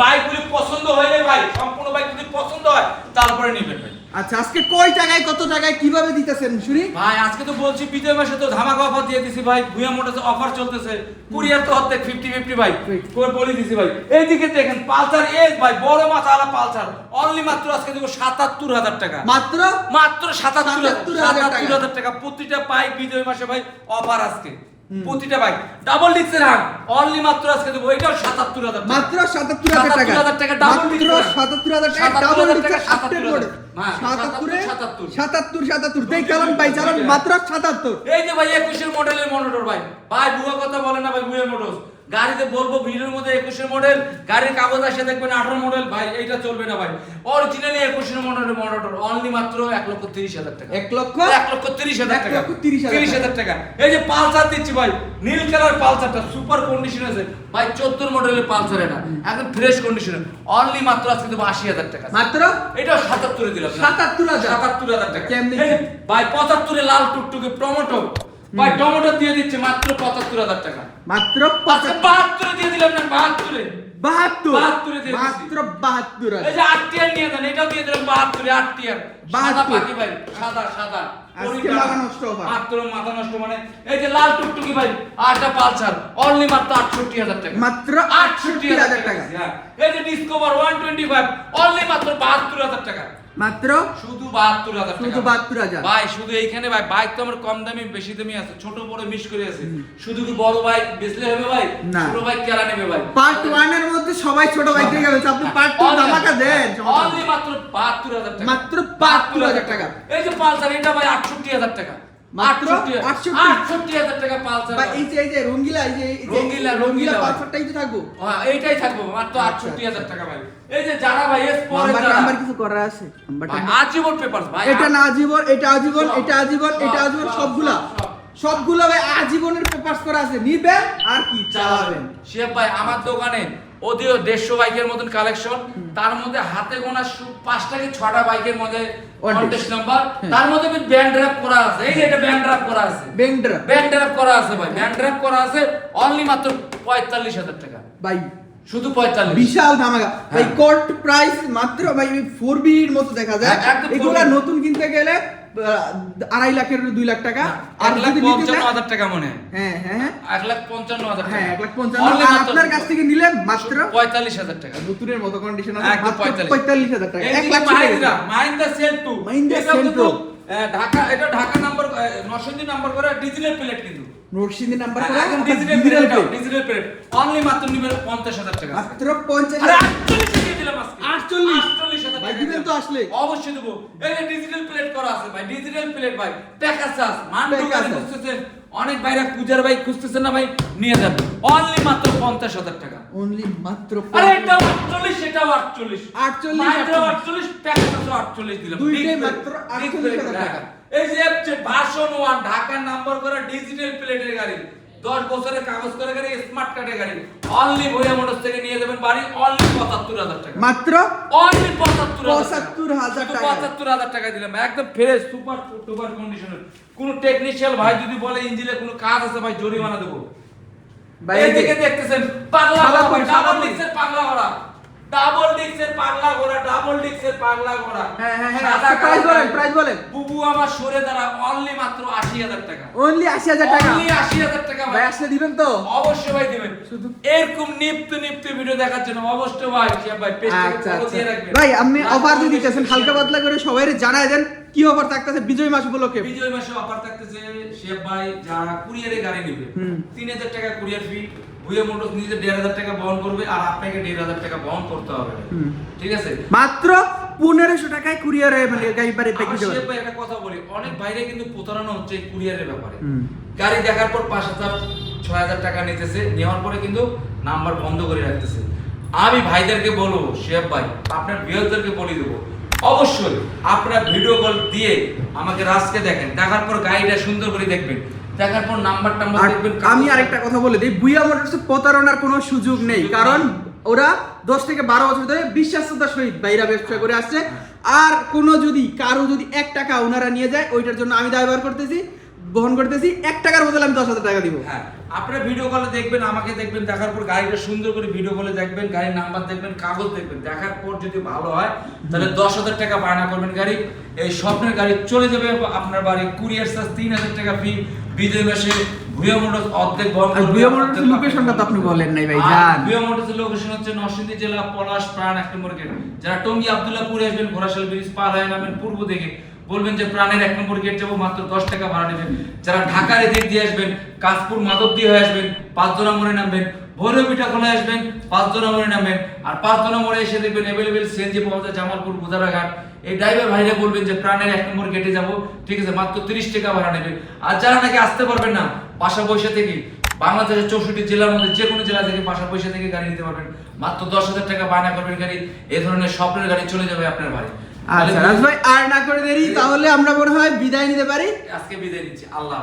বাইকগুলি পছন্দ হয়ে ভাই? সম্পূর্ণ বাইক যদি পছন্দ হয় তারপরে নেবেন ভাই। আচ্ছা আজকে কয় টাকায় কত টাকায় কীভাবে দিতেছেন শুনি? ভাই আজকে তো বলছি বিজয় মাসে তো ধামাকা অফার দিয়ে দিছি ভাই। ভুয়া মোটরসে অফার চলতেছে। কুরিয়ার তো হতে ফিফটি ফিফটি ভাই। Right. করে বলে দিছি ভাই। এইদিকে দেখেন পালসার এস ভাই বড় মাথা আলা পালসার। অনলি মাত্র আজকে দেবো সাতাত্তর হাজার টাকা। মাত্র? মাত্র সাতাত্তর 77,000 টাকা। সাতাত্তর হাজার টাকা। প্রতিটা বাইক বিজয় মাসে ভাই অফার আজকে। প্রতিটা বাইক ডাবল ডিক্সের হাং অনলি মাত্র আজকে দেবো। এটাও সাতাত্তর হাজার মাত্র সাতাত্তর হাজার টাকা। হাজার টাকা ডাবল মাত্র সাতাত্তর হাজার টাকা ডাবল 77,000 বোর্ড হ্যাঁ, সাতাত্তরে 77, সাতাত্তর দেখ চালান ভাই চালান মাত্র সাতাত্তর। এই যে ভাই একুশের মডেলের মনোটর ভাই ভাই বুয়া কথা বলে না ভাই বুয়ের মোটরস গাড়িতে বলব ভিডিওর মধ্যে একুশের মডেল গাড়ির কাগজ আসে দেখবেন আঠারো মডেল ভাই এইটা চলবে না ভাই। অরিজিনালি একুশের মডেলের মনোটর অনলি মাত্র এক লক্ষ তিরিশ হাজার টাকা। এক লক্ষ? এক লক্ষ তিরিশ হাজার টাকা। তিরিশ হাজার হাজার টাকা। এই যে পালসার দিচ্ছি ভাই নীল কালার পালসারটা সুপার কন্ডিশন আছে। ভাই চোদ্দ মডেলের পালসার এটা একদম ফ্রেশ কন্ডিশন অনলি মাত্র আজকে দেবো আশি হাজার টাকা। মাত্র? এটাও সাতাত্তরে দিলাম। না। 77,000 সাতাত্তর হাজার টাকা? ভাই পঁচাত্তরে লাল টুকটুকে টমেটো ভাই টমেটো দিয়ে দিচ্ছে মাত্র পঁচাত্তর হাজার টাকা। মাত্র আচ্ছা বাহাত্তরে দিয়ে দিলাম না বাহাত্তরে। বাহাত্তর? বাহাত্তরে দিয়ে মাত্র বাহাত্তর এই যে আট টিয়ার নিয়ে যান এটাও দিয়ে দিলাম বাহাত্তরে আট টিয়ার সাদা পাখি ভাই সাদা সাদা। মাথা নষ্ট মাত্র মাথা নষ্ট মানে এই যে লাল টুকটুকি ভাই আটটা পালসার অনলি মাত্র আটষট্টি হাজার টাকা। মাত্র আটষট্টি হাজার টাকা। এই যে Discover one twenty five only মাত্র বাহাত্তর হাজার টাকা। মাত্র শুধু বাহাত্তর হাজার শুধু বাহাত্তর হাজার। ভাই শুধু এইখানে ভাই বাইক তো আমার কম দামি বেশি দামি আছে। ছোট বড় মিস করে আছে। শুধু কি বড় বাইক বেচলে হবে ভাই? না। ছোট বাইক কেরা নেবে ভাই? পার্ট ওয়ানের মধ্যে সবাই ছোট বাইক নিয়ে গেছে আপনি পার্ট টু ধামাকা দেন অনলি মাত্র বাহাত্তর হাজার টাকা। মাত্র 72,000 টাকা। এই যে পালসার এটা ভাই আটষট্টি হাজার টাকা। মাত্র 68 68 টাকা পালসার বা এই যে এই যে রঙ্গিলা এই যে রঙ্গিলা, রঙ্গিলা ভাই। পাথরটাই তো থাকব। হ্যাঁ এইটাই থাকব মাত্র আচ্ছা, আটষট্টি হাজার টাকা ভাই। এই যে যারা ভাই এস পরে নাম্বার কিছু করা আছে? নাম্বারটা ভাই আজীবন পেপারস ভাই এটা না আজীবন এটা আজীবন এটা আজীবন এটা আজীবন সবগুলা। সব, সব। সবগুলা ভাই আজীবনের পেপারস করা আছে। নিবেন আর কি চালাবেন। শিয়াব ভাই আমার দোকানে ওদিও দেড়শো বাইকের মতন কালেকশন তার মধ্যে হাতে গোনা পাঁচটা কি ছটা বাইকের মধ্যে কন্টেস্ট নাম্বার। তার মধ্যে ব্যান্ড ড্রাপ করা আছে। এই যে এটা ব্যান্ড ড্রাপ করা আছে। ব্যান্ড ড্রাপ করা আছে ভাই। ব্যান্ড ড্রাপ করা আছে অনলি মাত্র পঁয়তাল্লিশ হাজার টাকা। ভাই শুধু পঁয়তাল্লিশ। বিশাল ধামাকা। ভাই হ্যাঁ। কোর্ট প্রাইস মাত্র ভাই ফোর বির মতো দেখা যায়। হ্যাঁ, একদম 4B এগুলা নতুন কিনতে গেলে আড়াই লাখের দুই লাখ টাকা। আর যদি নিতে হাজার টাকা মনে হ্যাঁ। হ্যাঁ হ্যাঁ এক লাখ পঞ্চান্ন হাজার হ্যাঁ এক লাখ পঞ্চান্ন। আপনার কাছ থেকে নিলে মাত্র পঁয়তাল্লিশ হাজার টাকা। নতুনের মতো কন্ডিশন আছে একদম মাত্র 45 পঁয়তাল্লিশ হাজার টাকা। এক লাখ মাহিন্দ্রা সেল টু মাহিন্দ্রা এটাও Cell কিন্তু, 2 আহ, ঢাকা এটা ঢাকা নাম্বার নরসিংদী নাম্বার করে ডিজিটাল প্লেট কিন্তু। নরসিংদী নাম্বার করে digital plate. Digital plate only মাত্র নিবেন পঞ্চাশ হাজার টাকা। মাত্র পঞ্চাশ দিলাম আজকে। 48 আটচল্লিশ হাজার ভাই দিবেন তো আসলে? অবশ্যই দেবো। এই যে ডিজিটাল প্লেট করা আছে ভাই ডিজিটাল প্লেট ভাই চার্জ মান্ডু Package খুঁজতেছেন অনেক ভাইরা পূজার ভাই খুঁজতেছেন না ভাই নিয়ে যান। অনলি মাত্র পঞ্চাশ হাজার টাকা। অনলি মাত্র আরে এটাও আটচল্লিশ সেটাও আটচল্লিশ। 48, মাইক্রো আটচল্লিশ। প্যাকেজ আটচল্লিশ দিলাম। দুইটাই মাত্র plate, 48 হাজার টাকা। এই যে ভাষণ ওয়ান ঢাকার নাম্বার করা ডিজিটাল প্লেটের গাড়ি। দশ বছরের কাগজ করে গাড়ি স্মার্ট কার্ডে গাড়ি। অনলি ভইয়া মোটর থেকে নিয়ে যাবেন বাড়ি অনলি পঁচাত্তর হাজার টাকা। মাত্র? অনলি পঁচাত্তর 75,000 টাকা। পঁচাত্তর হাজার টাকা। দিলাম। একদম ফ্রেশ সুপার সুপার কন্ডিশনের কোনো টেকনিশিয়াল ভাই যদি বলে ইঞ্জিনে কোনো কাজ আছে ভাই জরিমানা দেবো। ভাই, এদিকে এই যে- দিকে দেখতেছেন পাগলা পাগলা পাগলা ঘোড়া ডাবল ডিক্সের পাগলা ঘোড়া। হ্যাঁ হ্যাঁ হ্যাঁ প্রাইস বলেন প্রাইস বলেন। বুবু আমার সরে দাঁড়া অনলি মাত্র আশি হাজার টাকা। অনলি আশি হাজার টাকা? অনলি আশি হাজার টাকা ভাই। আসলে দিবেন তো? অবশ্যই ভাই দিবেন। শুধু- এরকম নিত্য নিত্য ভিডিও দেখার জন্য অবশ্যই ভাই সে ভাই পেজটাকে আচ্ছা ফলো আচ্ছা। দিয়ে রাখবেন। ভাই আপনি অফার দিয়ে দিতেছেন হালকা পাতলা করে সবাই জানায় দেন কি অফার থাকতেছে বিজয় মাস উপলক্ষে? বিজয় মাসে অফার থাকতেছে শেফ ভাই যারা কুরিয়ারে গাড়ি নেবে হুম। তিন হাজার টাকা কুরিয়ার ফি ভুয়া মোটরস নিজে দেড় হাজার টাকা বহন করবে আর আপনাকে দেড় হাজার টাকা বহন করতে হবে। ঠিক আছে? মাত্র পনেরোশো টাকায় কুরিয়ারে মানে গাড়ি বাড়ি প্যাকেজ শেফ একটা কথা বলি অনেক বাইরে কিন্তু প্রতারণা হচ্ছে এই কুরিয়ারের ব্যাপারে। গাড়ি দেখার পর পাঁচ হাজার ছয় হাজার টাকা নিতেছে নেওয়ার পরে কিন্তু নাম্বার বন্ধ করে রাখতেছে। আমি ভাইদেরকে বলব শেফ ভাই আপনার বৃহৎদেরকে বলে দেবো। অবশ্যই আপনারা ভিডিও কল দিয়ে আমাকে রাজকে দেখেন দেখার পর গাড়িটা সুন্দর করে দেখবেন। দেখার পর নাম্বার টাম্বার দেখবেন আমি আরেকটা কথা বলে দিই বুয়া মোটরসে প্রতারণার কোনো সুযোগ নেই কারণ ওরা দশ থেকে বারো বছর ধরে বিশ্বাসতার সহিত বাইরা ব্যবসা করে আসছে। আর কোনো যদি কারও যদি এক টাকা ওনারা নিয়ে যায় ওইটার জন্য আমি দায়বার করতেছি বহন করতেছি এক টাকার বদলে আমি দশ হাজার টাকা দিব। হ্যাঁ আপনারা ভিডিও কলে দেখবেন আমাকে দেখবেন দেখার পর গাড়িটা সুন্দর করে ভিডিও কলে দেখবেন গাড়ির নাম্বার দেখবেন কাগজ দেখবেন। দেখার পর যদি ভালো হয় তাহলে দশ হাজার টাকা বায়না করবেন গাড়ি। এই স্বপ্নের গাড়ি চলে যাবে আপনার বাড়ি। কুরিয়ার চার্জ তিন হাজার টাকা ফি বিজয় মাসে ভুয়া অর্ধেক ভুয়া লোকেশনটা তো আপনি বলেন নাই ভাই, জান। ভুয়া লোকেশন হচ্ছে নরসিংদী জেলা পলাশ প্রাণ এক নম্বর গেট যারা টঙ্গী আব্দুল্লাহপুরে আসবেন ঘোড়াশাল ব্রিজ পার হয়ে নামেন পূর্ব দিকে বলবেন যে প্রাণের এক নম্বর গেট যাব মাত্র দশ টাকা ভাড়া নেবেন। যারা ঢাকার এদিক দিয়ে আসবেন কাশপুর মাধব দিয়ে হয়ে আসবেন পাঁচজনা মোড়ে নামবেন ভৈরবিটা খোলা আসবেন পাঁচ পাঁচজনা মোড়ে নামবেন আর পাঁচ পাঁচজনা মোড়ে এসে দেখবেন অ্যাভেলেবেল সিএনজি পাওয়া যায় জামালপুর গুদারাঘাট। এই ড্রাইভার ভাইরা বলবেন যে প্রাণের এক নম্বর গেটে যাব। ঠিক আছে মাত্র তিরিশ টাকা ভাড়া নেবে। আর যারা নাকি আসতে পারবেন না বাসা বৈশা থেকে বাংলাদেশের চৌষট্টি জেলার মধ্যে যে কোনো জেলা থেকে বাসা পয়সা থেকে গাড়ি নিতে পারবেন। মাত্র দশ হাজার টাকা বায়না করবেন গাড়ি এই ধরনের স্বপ্নের গাড়ি চলে যাবে আপনার বাড়ি। আচ্ছা রাজ ভাই আর না করে দেরি তাহলে আমরা মনে হয় বিদায় নিতে পারি। আজকে বিদায় নিচ্ছি আল্লাহ